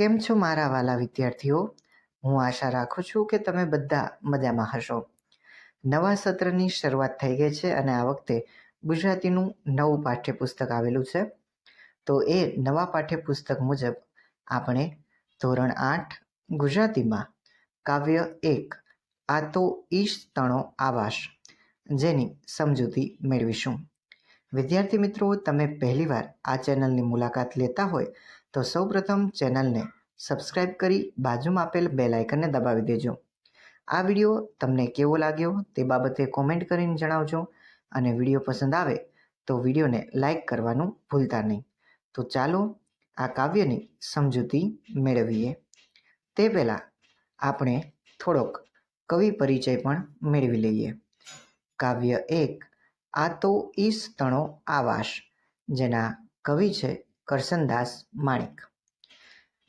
કેમ છો મારા વાલા વિદ્યાર્થીઓ? હું આશા રાખું છું કે તમે બધા મજામાં હશો. નવા સત્રની શરૂઆત થઈ ગઈ છે અને આ વખતે ગુજરાતીનું નવું પાઠ્યપુસ્તક આવેલું છે. તો એ નવા પાઠ્યપુસ્તક મુજબ આપણે ધોરણ આઠ ગુજરાતીમાં કાવ્ય એક આ તો ઈશ તણો આવાસ જેની સમજૂતી મેળવીશું. વિદ્યાર્થી મિત્રો, તમે પહેલીવાર આ ચેનલની મુલાકાત લેતા હોય તો સૌપ્રથમ ચેનલને સબસ્ક્રાઇબ કરી બાજુમાં આપેલ બેલ આઇકનને દબાવી દેજો. આ વીડિયો તમને કેવો લાગ્યો તે બાબતે કોમેન્ટ કરીને જણાવજો અને વીડિયો પસંદ આવે તો વિડીયોને લાઇક કરવાનું ભૂલતા નહીં. તો ચાલો આ કાવ્યની સમજૂતી મેળવીએ. તે પહેલાં આપણે થોડોક કવિ પરિચય પણ મેળવી લઈએ. કાવ્ય એક, આ તો ઈસ તણો આવાસ જેના કવિ છે કરસનદાસ માણેક.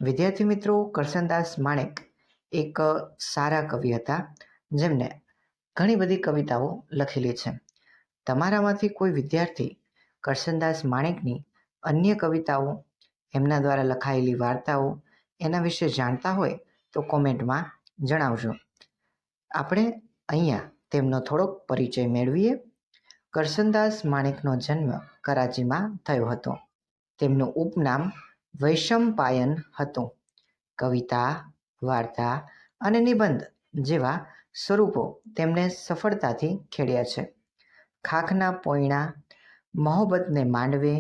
વિદ્યાર્થી મિત્રો, કરશનદાસ માણેક એક સારા કવિ હતા, જેમને ઘણી બધી કવિતાઓ લખેલી છે. તમારામાંથી કોઈ વિદ્યાર્થી કરશનદાસ માણેકની અન્ય કવિતાઓ, એમના દ્વારા લખાયેલી વાર્તાઓ, એના વિશે જાણતા હોય તો કોમેન્ટમાં જણાવજો. આપણે અહીંયા તેમનો થોડોક પરિચય મેળવીએ. કરશનદાસ માણેકનો જન્મ કરાચીમાં થયો હતો. તેમનું ઉપનામ વૈશંપાયન હતું. કવિતા, વાર્તા અને નિબંધ જેવા સ્વરૂપો તેમણે સફળતાથી ખેડ્યા છે. ખાખના પોયણા, મોહબ્બતને માંડવે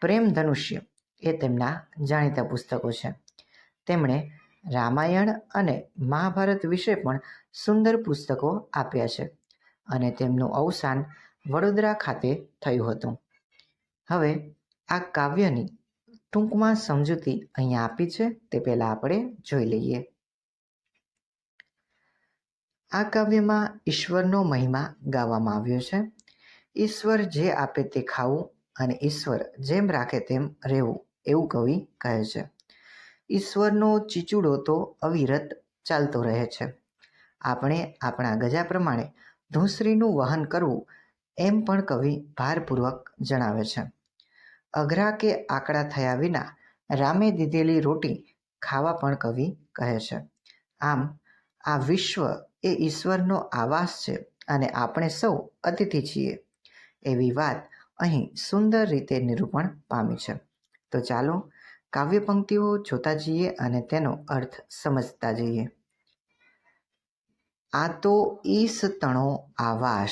પ્રેમ ધનુષ્ય એ તેમના જાણીતા પુસ્તકો છે. તેમણે રામાયણ અને મહાભારત વિશે પણ સુંદર પુસ્તકો આપ્યા છે અને તેમનું અવસાન વડોદરા ખાતે થયું હતું. હવે આ કાવ્યની ટૂંકમાં સમજૂતી અહીંયા આપી છે. તે પહેલાં આપણે જોઈ લઈએ. આ કાવ્યમાં ઈશ્વરનો મહિમા ગાવામાં આવ્યો છે. ઈશ્વર જે આપે તે ખાવું અને ઈશ્વર જેમ રાખે તેમ રહેવું એવું કવિ કહે છે. ઈશ્વરનો ચીચુડો તો અવિરત ચાલતો રહે છે. આપણે આપણા ગજા પ્રમાણે ધૂસરીનું વહન કરવું એમ પણ કવિ ભારપૂર્વક જણાવે છે. અઘરા કે આકડા થયા વિના રામે દીધેલી રોટી ખાવા પણ કવિ કહે છે. આમ, આ વિશ્વ એ ઈશ્વરનો આવાસ છે અને આપણે સૌ અતિથિ છીએ. એવી વાત અહીં સુંદર રીતે નિરૂપણ પામી છે. તો ચાલો કાવ્ય પંક્તિઓ જોતા જઈએ અને તેનો અર્થ સમજતા જઈએ. આ તો ઈસ તણો આવાસ.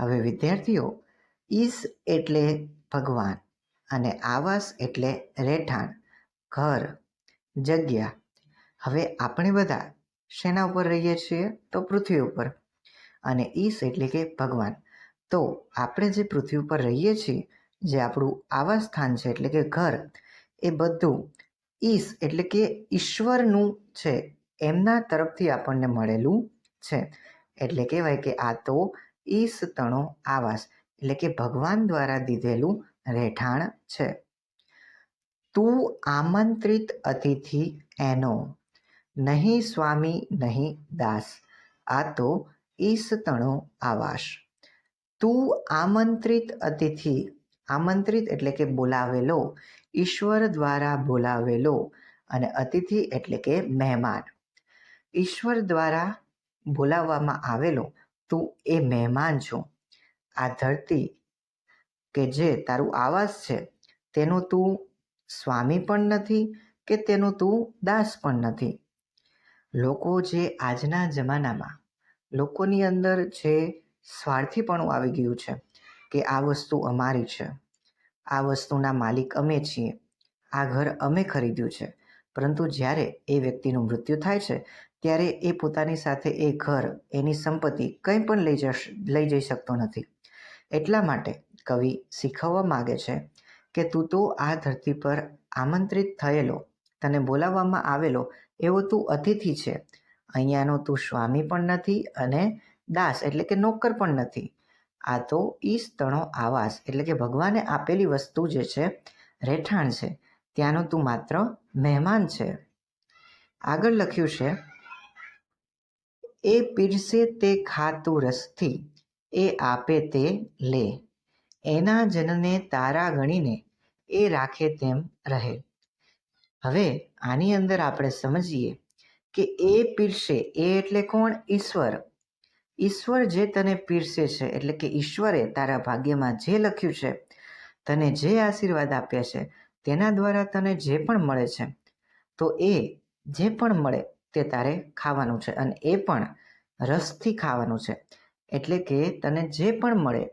હવે વિદ્યાર્થીઓ, ઈસ એટલે ભગવાન. અને આવાસ એટલે રહેઠાણ, ઘર, જગ્યા. હવે આપણે બધા શેના ઉપર રહીએ છીએ? તો પૃથ્વી ઉપર. અને ઈશ એટલે કે ભગવાન. તો આપણે જે પૃથ્વી ઉપર રહીએ છીએ, જે આપણું આવાસ સ્થાન છે એટલે કે ઘર, એ બધું ઈશ એટલે કે ઈશ્વરનું છે, એમના તરફથી આપણને મળેલું છે. એટલે કહેવાય કે આ તો ઈશ તણો આવાસ, એટલે કે ભગવાન દ્વારા દીધેલું રહેઠાણ છે. તું આમંત્રિત અતિથિ એનો. નહીં સ્વામી, નહીં દાસ. આ તો ઈસતણો આવાસ. તું આમંત્રિત અતિથિ. આમંત્રિત એટલે કે બોલાવેલો. ઈશ્વર દ્વારા બોલાવેલો. અને અતિથિ એટલે કે મહેમાન. ઈશ્વર દ્વારા બોલાવવામાં આવેલો. તું એ મહેમાન છું. આ ધરતી કે જે તારું આવાસ છે, તેનો તું સ્વામી પણ નથી કે તેનો તું દાસ પણ નથી. લોકો જે આજના જમાનામાં, લોકોની અંદર જે સ્વાર્થીપણું આવી ગયું છે કે આ વસ્તુ અમારી છે, આ વસ્તુના માલિક અમે છીએ, આ ઘર અમે ખરીદ્યું છે, પરંતુ જ્યારે એ વ્યક્તિનું મૃત્યુ થાય છે, ત્યારે એ પોતાની સાથે એ ઘર, એની સંપત્તિ કંઈ પણ લઈ જશ, લઈ જઈ શકતો નથી. એટલા માટે કવિ શીખવવા માગે છે કે તું તો આ ધરતી પર આમંત્રિત થયેલો, તને બોલાવવામાં આવેલો એવો તું અતિથિ છે. અહીંયાનો તું સ્વામી પણ નથી અને દાસ એટલે કે નોકર પણ નથી. આ તો ઈ તણો આવાસ એટલે કે ભગવાને આપેલી વસ્તુ જે છે, રહેઠાણ છે. ત્યાંનો તું માત્ર મહેમાન છે. આગળ લખ્યું છે, એ પીરસે તે ખાતું રસથી એ આપે તે લે. એના જનને તારા ગણીને એ રાખે તેમ રહે. હવે આની અંદર આપણે સમજીએ કે એ પીરશે એ એટલે કોણ? ઈશ્વર. ઈશ્વર જે તને પીરસે છે, એટલે કે ઈશ્વરે તારા ભાગ્યમાં જે લખ્યું છે, તને જે આશીર્વાદ આપ્યા છે, તેના દ્વારા તને જે પણ મળે છે, તો એ જે પણ મળે તે તારે ખાવાનું છે. અને એ પણ રસથી ખાવાનું છે. એટલે કે તને જે પણ મળે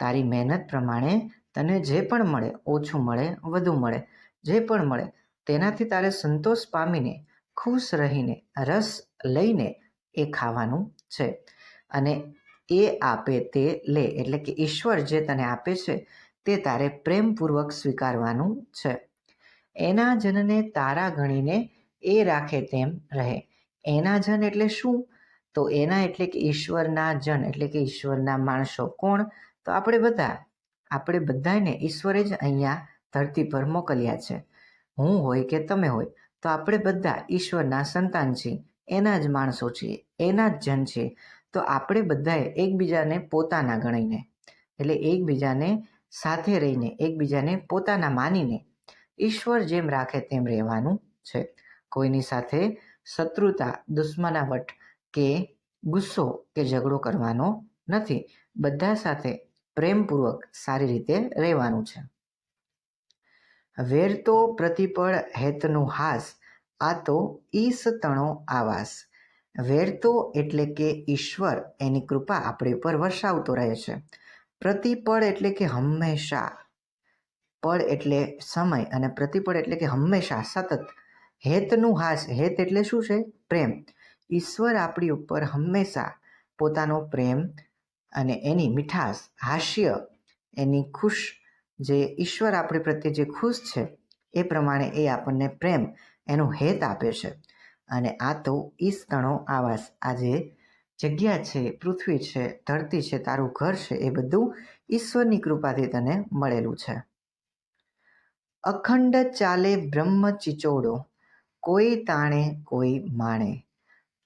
તારી મહેનત પ્રમાણે તને જે પણ મળે, ઓછું મળે, વધુ મળે, જે પણ મળે, તેનાથી તારે સંતોષ પામીને, ખુશ રહીને, રસ લઈને એ ખાવાનું છે. અને એ આપે તે લે, એટલે કે ઈશ્વર જે તને આપે છે, તે તારે પ્રેમપૂર્વક સ્વીકારવાનું છે. એના જનને તારા ગણીને એ રાખે તેમ રહે. એના જન એટલે શું? તો એના એટલે કે ઈશ્વરના જન, એટલે કે ઈશ્વરના માણસો કોણ? તો આપણે બધા, આપણે બધાને ઈશ્વરે જ અહીંયા ધરતી પર મોકલ્યા છે. હું હોય કે તમે હોય, તો આપણે બધા ઈશ્વરના સંતાન છીએ, એના જ માણસો છીએ, એના જ જન છીએ. તો આપણે બધાએ એકબીજાને પોતાના ગણીને, એટલે એકબીજાને સાથે રહીને, એકબીજાને પોતાના માનીને ઈશ્વર જેમ રાખે તેમ રહેવાનું છે. કોઈની સાથે શત્રુતા, દુશ્મનાવટ કે ગુસ્સો કે ઝઘડો કરવાનો નથી. બધા સાથે પ્રેમપૂર્વક સારી રીતે રહેવાનું છે. વેર તો પ્રતિપળ હેતનું હાસ, આ તો ઈશ તણો આવાસ. વેરતો એટલે કે ઈશ્વર, એની કૃપા આપણી ઉપર વરસાવતો રહે છે. પ્રતિપળ એટલે કે હંમેશા. પળ એટલે સમય અને પ્રતિપળ એટલે કે હંમેશા સતત. હેતનું હાસ, હેત એટલે શું છે? પ્રેમ. ઈશ્વર આપણી ઉપર હંમેશા પોતાનો પ્રેમ અને એની મીઠાશ, હાસ્ય, એની ખુશ, જે ઈશ્વર આપણી પ્રત્યે જે ખુશ છે, એ પ્રમાણે એ આપણને પ્રેમ, એનું હેત આપે છે. અને આ તો ઈસ્તણો આવાસ. આ જે જગ્યા છે, પૃથ્વી છે, ધરતી છે, તારું ઘર છે, એ બધું ઈશ્વરની કૃપાથી તને મળેલું છે. અખંડ ચાલે બ્રહ્મ ચિચોડો, કોઈ તાણે કોઈ માણે.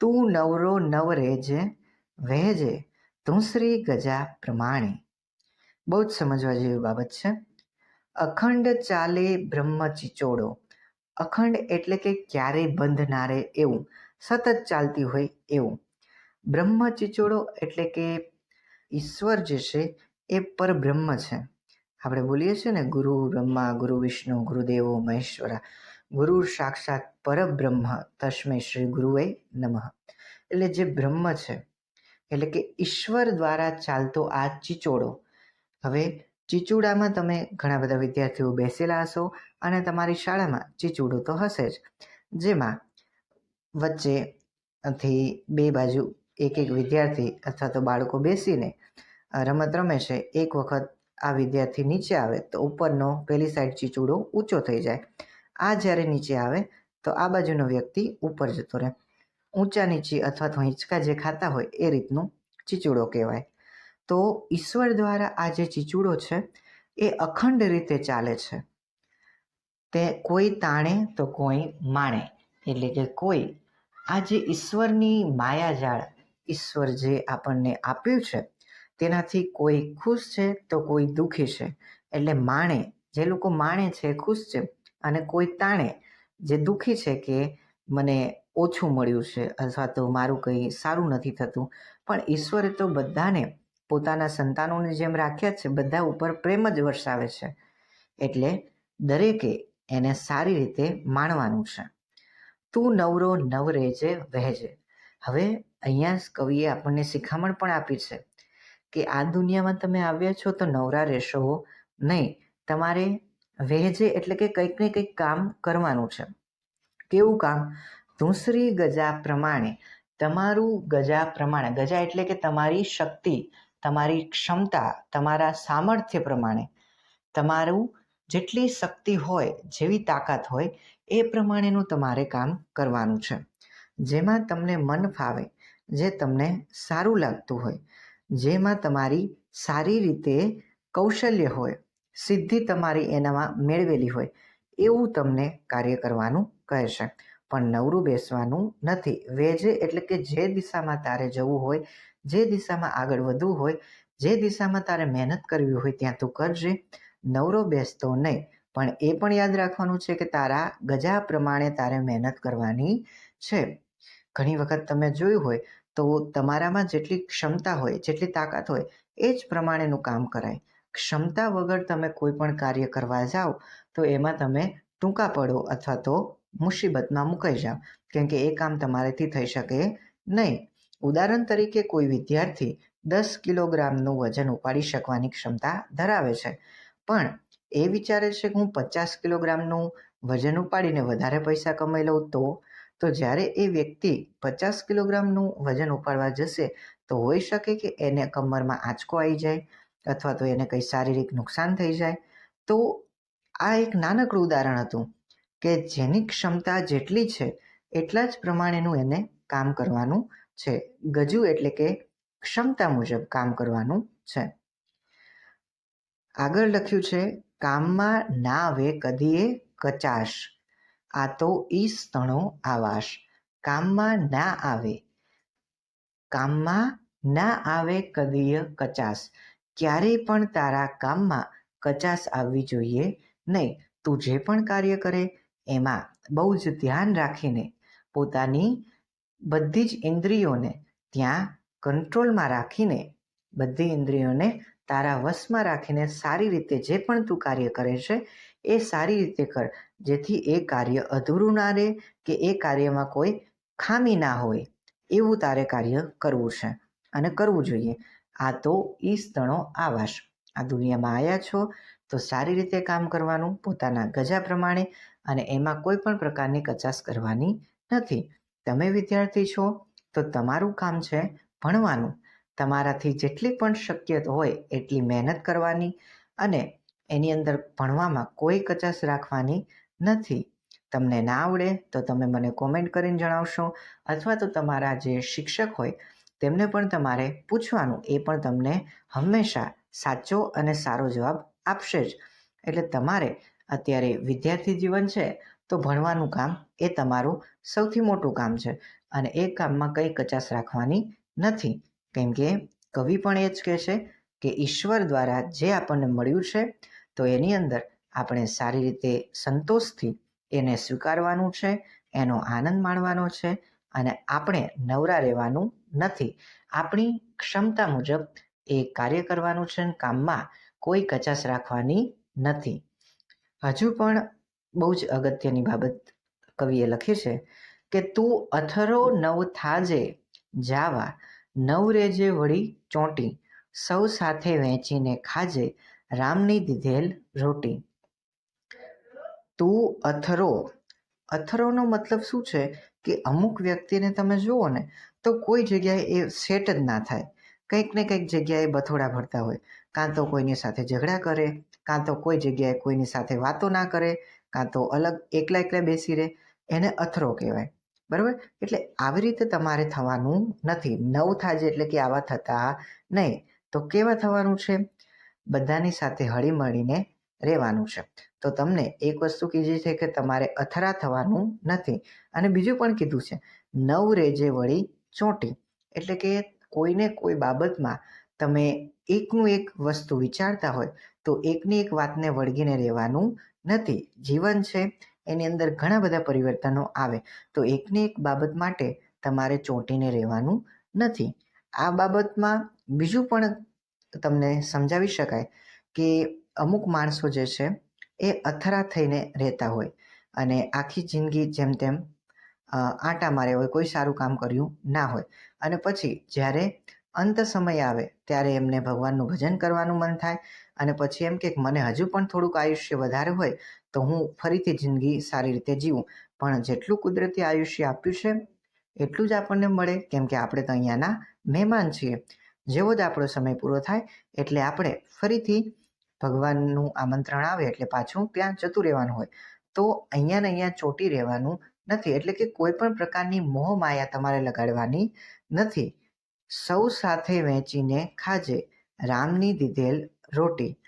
તું નવરો નવરે જે વહેજે ધૂંસરી ગજા પ્રમાણે. બહુ જ સમજવા જેવી બાબત છે. અખંડ ચાલે બ્રહ્મ ચિચોડો. અખંડ એટલે કે ક્યારેય બંધ ના રહે એવું, સતત ચાલતી હોય એવું. બ્રહ્મ ચિચોડો એટલે કે ઈશ્વર જે છે, એ પરબ્રહ્મ છે. આપણે બોલીએ છીએ ને, ગુરુ બ્રહ્મા, ગુરુ વિષ્ણુ, ગુરુદેવો, મહેશ્વરા. ગુરુ સાક્ષાત પરબ્રહ્મ, તસ્મે શ્રી ગુરુએ નમઃ. એટલે જે બ્રહ્મ છે એટલે કે ઈશ્વર દ્વારા ચાલતો આ ચીચોડો. હવે ચીચુડામાં તમે ઘણા બધા વિદ્યાર્થીઓ બેસેલા હશો અને તમારી શાળામાં ચીચુડો તો હશે જ. જેમાં વચ્ચેથી બે બાજુ એક એક વિદ્યાર્થી અથવા તો બાળકો બેસીને રમત રમે છે. એક વખત આ વિદ્યાર્થી નીચે આવે તો ઉપરનો પેલી સાઈડ ચીચુડો ઊંચો થઈ જાય. આ જ્યારે નીચે આવે તો આ બાજુનો વ્યક્તિ ઉપર જતો રહે. ઊંચા નીચી અથવા તો હિંચકા જે ખાતા હોય એ રીતનું ચીચુડો કહેવાય. તો ઈશ્વર દ્વારા આ જે ચીચુડો છે, એ અખંડ રીતે ચાલે છે. તે કોઈ તાણે તો કોઈ માણે. એટલે કે કોઈ, આ જે ઈશ્વરની માયાજાળ ઈશ્વર જે આપણને આપ્યું છે, તેનાથી કોઈ ખુશ છે તો કોઈ દુઃખી છે. એટલે માણે, જે લોકો માણે છે ખુશ છે, અને કોઈ તાણે જે દુઃખી છે કે મને ઓછું મળ્યું છે. અથવા તો મારું કંઈ સારું નથી થતું. પણ ઈશ્વરે તો બધાને, પોતાના સંતાનોની જેમ રાખ્યા છે, બધા ઉપર પ્રેમ જ વરસાવે છે. એટલે દરેકે એને સારી રીતે માણવાનું છે. તું નવરો નવ રહેજે વહેજે. હવે અહીંયા કવિએ આપણને શિખામણ પણ આપી છે કે આ દુનિયામાં તમે આવ્યા છો તો નવરા રહેશો. નહીં, તમારે વહેજે એટલે કે કંઈક ને કંઈક કામ કરવાનું છે. કેવું કામ? ધૂસરી ગજા પ્રમાણે, તમારું ગજા પ્રમાણે, ગજા એટલે કે તમારી શક્તિ, તમારી ક્ષમતા, તમારા સામર્થ્ય પ્રમાણે, તમારું જેટલી શક્તિ હોય, જેવી તાકાત હોય, એ પ્રમાણેનું તમારે કામ કરવાનું છે. જેમાં તમને મન ફાવે, જે તમને સારું લાગતું હોય, જેમાં તમારી સારી રીતે કૌશલ્ય હોય, સિદ્ધિ તમારી એનામાં મેળવેલી હોય, એવું તમને કાર્ય કરવાનું કહે છે. પણ નવરું બેસવાનું નથી. વેજે એટલે કે જે દિશામાં તારે જવું હોય, જે દિશામાં આગળ વધવું હોય, જે દિશામાં તારે મહેનત કરવી હોય ત્યાં તું કરજે. નવરો બેસતો નહીં. પણ એ પણ યાદ રાખવાનું છે કે તારા ગજા પ્રમાણે તારે મહેનત કરવાની છે. ઘણી વખત તમે જોયું હોય તો તમારામાં જેટલી ક્ષમતા હોય, જેટલી તાકાત હોય, એ જ પ્રમાણેનું કામ કરાય. ક્ષમતા વગર તમે કોઈ પણ કાર્ય કરવા જાઓ તો એમાં તમે ટૂંકા પડો અથવા તો મુસીબતમાં મુકાઈ જાઓ કેમ કે એ કામ તમારેથી થઈ શકે નહીં. ઉદાહરણ તરીકે કોઈ વિદ્યાર્થી દસ કિલોગ્રામનું વજન ઉપાડી શકવાની ક્ષમતા ધરાવે છે. પણ એ વિચારે છે કે હું પચાસ કિલોગ્રામનું વજન ઉપાડીને વધારે પૈસા કમાઈ લઉં તો? તો જ્યારે એ વ્યક્તિ પચાસ કિલોગ્રામનું વજન ઉપાડવા જશે, તો હોઈ શકે કે એને કમરમાં આંચકો આવી જાય અથવા તો એને કંઈ શારીરિક નુકસાન થઈ જાય. તો આ એક નાનકડું ઉદાહરણ હતું. કે જેની ક્ષમતા જેટલી છે, એટલા જ પ્રમાણેનું એને કામ કરવાનું છે. ગજુ એટલે કે ક્ષમતા મુજબ કામ કરવાનું છે. આગળ લખ્યું છે, કામમાં ના આવે કદીએ કચાશ, આ તો ઈ તણો આવાસ કામમાં ના આવે, કામમાં ના આવે કદીય કચાસ ક્યારેય પણ તારા કામમાં કચાસ આવવી જોઈએ નહીં. તું જે પણ કાર્ય કરે એમાં બહુ જ ધ્યાન રાખીને પોતાની બધી જ ઇન્દ્રિયોને ત્યાં કંટ્રોલમાં રાખીને, બધી ઇન્દ્રિયોને તારા વશમાં રાખીને સારી રીતે જે પણ તું કાર્ય કરે છે, એ સારી રીતે કર. જેથી એ કાર્ય અધૂરું ના રહે કે એ કાર્યમાં કોઈ ખામી ના હોય, એવું તારે કાર્ય કરવું છે અને કરવું જોઈએ. આ તો ઈ સ્તણો આવાસ. આ દુનિયામાં આવ્યા છો, તો સારી રીતે કામ કરવાનું પોતાના ગજા પ્રમાણે અને એમાં કોઈ પણ પ્રકારની કચાશ કરવાની નથી. તમે વિદ્યાર્થી છો, તો તમારું કામ છે ભણવાનું. તમારાથી જેટલી પણ શક્ય હોય એટલી મહેનત કરવાની અને એની અંદર ભણવામાં કોઈ કચાશ રાખવાની નથી. તમને ના આવડે તો તમે મને કોમેન્ટ કરીને જણાવશો અથવા તો તમારા જે શિક્ષક હોય તેમને પણ તમારે પૂછવાનું, એ પણ તમને હંમેશા સાચો અને સારો જવાબ આપશે જ. એટલે તમારે અત્યારે વિદ્યાર્થી જીવન છે તો ભણવાનું કામ એ તમારું સૌથી મોટું કામ છે અને એ કામમાં કંઈ કચાશ રાખવાની નથી. કેમ કે કવિ પણ એ જ કહે છે કે ઈશ્વર દ્વારા જે આપણને મળ્યું છે તો એની અંદર આપણે સારી રીતે સંતોષથી એને સ્વીકારવાનું છે, એનો આનંદ માણવાનો છે અને આપણે નવરા રહેવાનું નથી. આપણી ક્ષમતા મુજબ એ કાર્ય કરવાનું છે અને કામમાં કોઈ કચાશ રાખવાની નથી. હજુ પણ બહુ જ અગત્યની બાબત કવિએ લખી છે કે, તું અથરો નવ થાજે જાવા, નવ રેજે વળી ચોંટી, સૌ સાથે વહેંચીને ખાજે રામની દીધેલ રોટી. તું અથરો. અથરોનો મતલબ શું છે? કે અમુક વ્યક્તિને તમે જુઓ ને, તો કોઈ જગ્યાએ એ સેટ જ ના થાય. કંઈક ને કંઈક જગ્યાએ બથોડા ભરતા હોય. કાં તો કોઈની સાથે ઝઘડા કરે, કાં તો કોઈ જગ્યાએ કોઈની સાથે વાતો ના કરે, કાં તો અલગ એકલા એકલા બેસી રહે. એને અથરો કહેવાય. બરાબર? એટલે આવી રીતે તમારે થવાનું નથી. નવ થાજે એટલે કે આવા થતા નહીં. તો કેવા થવાનું છે? બધાની સાથે હળીમળીને રહેવાનું છે. તો તમને એક વસ્તુ કીધી છે કે તમારે અથરા થવાનું નથી. અને બીજું પણ કીધું છે. નવ રેજે વળી ચોંટી. એટલે કે કોઈને કોઈ બાબતમાં તમે એકનું એક વસ્તુ વિચારતા હોય, તો એકની એક વાતને વળગીને રહેવાનું નથી. જીવન છે, એની અંદર ઘણા બધા પરિવર્તનો આવે, તો એકની એક બાબત માટે તમારે ચોંટીને રહેવાનું નથી. આ બાબતમાં બીજું પણ તમને સમજાવી શકાય કે અમુક માણસો જે છે, એ અથરા થઈને રહેતા હોય અને આખી જિંદગી જેમ તેમ આંટા માર્યા હોય, કોઈ સારું કામ કર્યું ના હોય. અને પછી જ્યારે અંત સમય આવે, ત્યારે એમને ભગવાનનું ભજન કરવાનું મન થાય અને પછી એમ કે મને હજુ પણ થોડુંક આયુષ્ય વધારે હોય, તો હું ફરીથી જિંદગી સારી રીતે જીવું. પણ જેટલું કુદરતી આયુષ્ય આપ્યું છે, એટલું જ આપણને મળે, કેમ કે આપણે તો અહીંયાના મહેમાન છીએ. જેવો જ આપણો સમય પૂરો થાય, એટલે આપણે ફરીથી ભગવાનનું આમંત્રણ આવે, એટલે પાછું ત્યાં જતું રહેવાનું હોય. તો અહીંયા ને અહીંયા ચોટી રહેવાનું નથી, એટલે કે કોઈ પણ પ્રકારની મોહ માયા તમારે લગાડવાની નથી. સૌ સાથે વહેંચીને ખાજે રામની દીધેલ રોટી.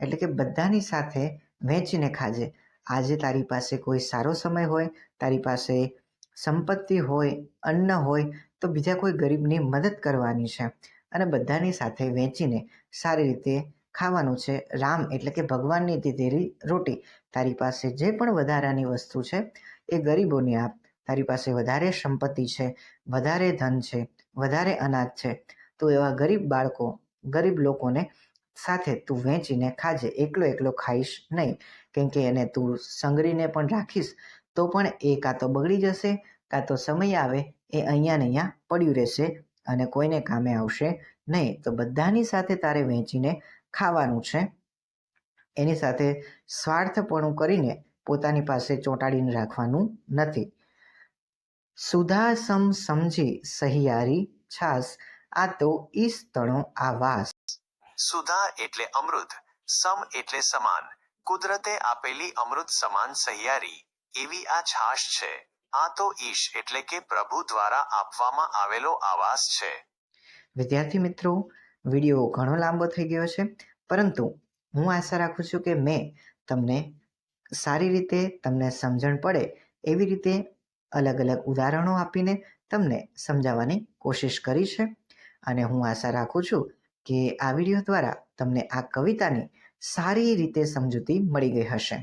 એટલે કે બધાની સાથે વહેંચીને ખાજે. આજે તારી પાસે કોઈ સારો સમય હોય, તારી પાસે સંપત્તિ હોય, અન્ન હોય, તો બીજા કોઈ ગરીબની મદદ કરવાની છે. અને બધાની સાથે વહેંચીને સારી રીતે ખાવાનું છે. રામ એટલે કે ભગવાનની દીધેલી રોટી. તારી પાસે જે પણ વધારાની વસ્તુ છે, એ ગરીબોને આપ. તારી પાસે વધારે સંપત્તિ છે, વધારે ધન છે વધારે અનાજ છે. તું એવા ગરીબ બાળકો, ગરીબ લોકોને સાથે તું વેચીને ખાજે, એકલો એકલો ખાઈશ નહીં. કેમ કે એને તું સંગરીને પણ રાખીશ, તો પણ એ કાં તો બગડી જશે, કાં તો સમય આવે, એ અહીંયા ને અહીંયા પડ્યું રહેશે અને કોઈને કામે આવશે નહીં. તો બધાની સાથે તારે વેચીને ખાવાનું છે. એની સાથે સ્વાર્થપણું કરીને પોતાની પાસે ચોંટાડીને રાખવાનું નથી. સુધા સમ સમજી સહિયારી છાસ આ તો ઈસ તણો આવાસ. સુધા એટલે અમૃત સમ એટલે સમાન. કુદરતે આપેલી અમૃત સમાન સહિયારી એવી આ છાશ છે. આ તો ઈશ એટલે કે પ્રભુ દ્વારા આપવામાં આવેલો આવાસ છે. વિદ્યાર્થી મિત્રો વીડિયો ઘણો લાંબો થઈ ગયો છે પરંતુ હું આશા રાખું છું કે મેં તમને સારી રીતે તમને સમજણ પડે એવી રીતે અલગ અલગ ઉદાહરણો આપીને તમને સમજાવવાની કોશિશ કરી છે. અને હું આશા રાખું છું કે આ વીડિયો દ્વારા તમને આ કવિતાની સારી રીતે સમજૂતી મળી ગઈ હશે.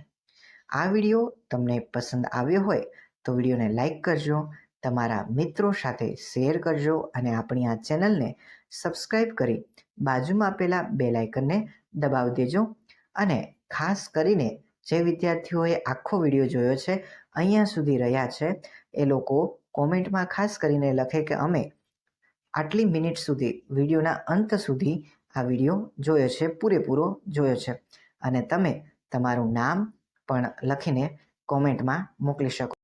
આ વીડિયો તમને પસંદ આવ્યો હોય તો વિડીયોને લાઈક કરજો, તમારા મિત્રો સાથે શેર કરજો અને આપણી આ ચેનલને સબસ્ક્રાઈબ કરી બાજુમાં આપેલા બે લાઇકનને દબાવી દેજો. અને ખાસ કરીને જે વિદ્યાર્થીઓએ આખો વીડિયો જોયો છે, અહીંયા સુધી રહ્યા છે એ લોકો કોમેન્ટમાં ખાસ કરીને લખે કે અમે આટલી મિનિટ સુધી, વિડીયોના અંત સુધી આ વીડિયો જોયો છે, પૂરેપૂરો જોયો છે. અને તમે તમારું નામ પણ લખીને કોમેન્ટમાં મોકલી શકો